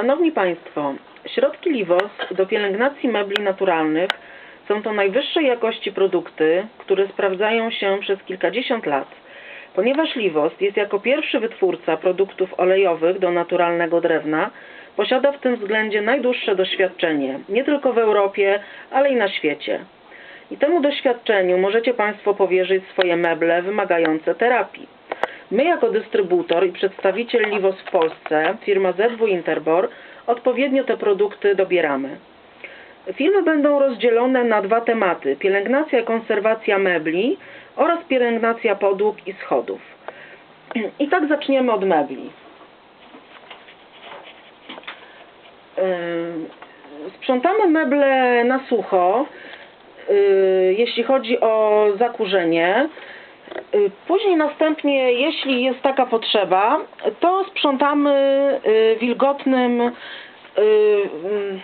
Szanowni Państwo, środki Livos do pielęgnacji mebli naturalnych są to najwyższej jakości produkty, które sprawdzają się przez kilkadziesiąt lat. Ponieważ Livos jest jako pierwszy wytwórca produktów olejowych do naturalnego drewna, posiada w tym względzie najdłuższe doświadczenie, nie tylko w Europie, ale i na świecie. I temu doświadczeniu możecie Państwo powierzyć swoje meble wymagające terapii. My jako dystrybutor i przedstawiciel Livos w Polsce, firma ZW Interbor, odpowiednio te produkty dobieramy. Filmy będą rozdzielone na dwa tematy: pielęgnacja i konserwacja mebli oraz pielęgnacja podłóg i schodów. I tak zaczniemy od mebli. Yy, Sprzątamy meble na sucho, yy, jeśli chodzi o zakurzenie. Yy, Później następnie, jeśli jest taka potrzeba, to sprzątamy yy, wilgotnym yy, mm,